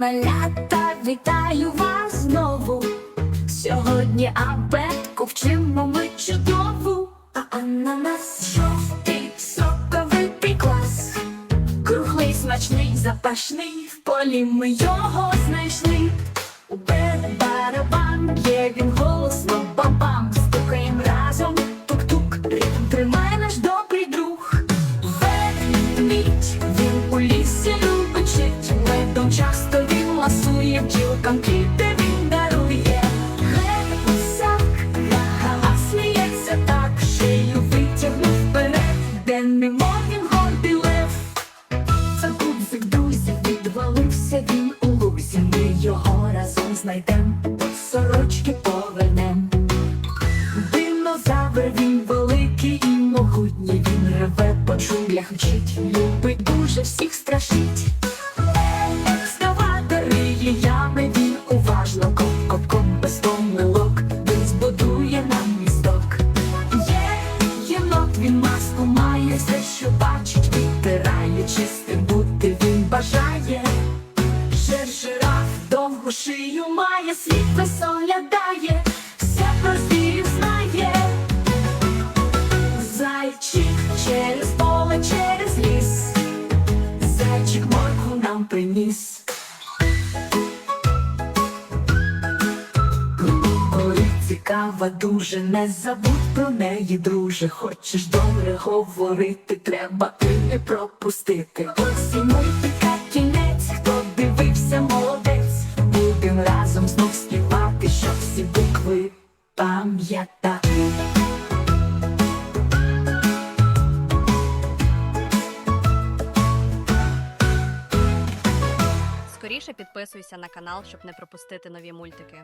малята, вітаю вас знову. Сьогодні абетку вчимо ми чудову, а ананас жовтий соковитий клас. Круглий, смачний, запашний, в полі ми його знайшли. Часто він ласує, бджілкам квіти він дарує. Гусак, ага, сміється так, шию витягнув вперед, де немов він гордий лев. Це гудзик друзів відвалився він у лузі. Ми його разом знайдем, сорочки повернем. Динозавр він великий і могутній. Він реве по джунглях мчить, любить дуже всіх все, що бачить, відтирає, чистим бути він бажає. Жир жираф довгу шию має, світ веселядає, все про звірів знає. Зайчик через поле, через ліс, зайчик морку нам приніс. Цікава дуже, не забудь про неї, друже. Хочеш добре говорити, треба ти не пропустити. Ось і мультика кінець, хто дивився, молодець. Будем разом знов співати, щоб всі букви пам'ятати. Скоріше підписуйся на канал, щоб не пропустити нові мультики.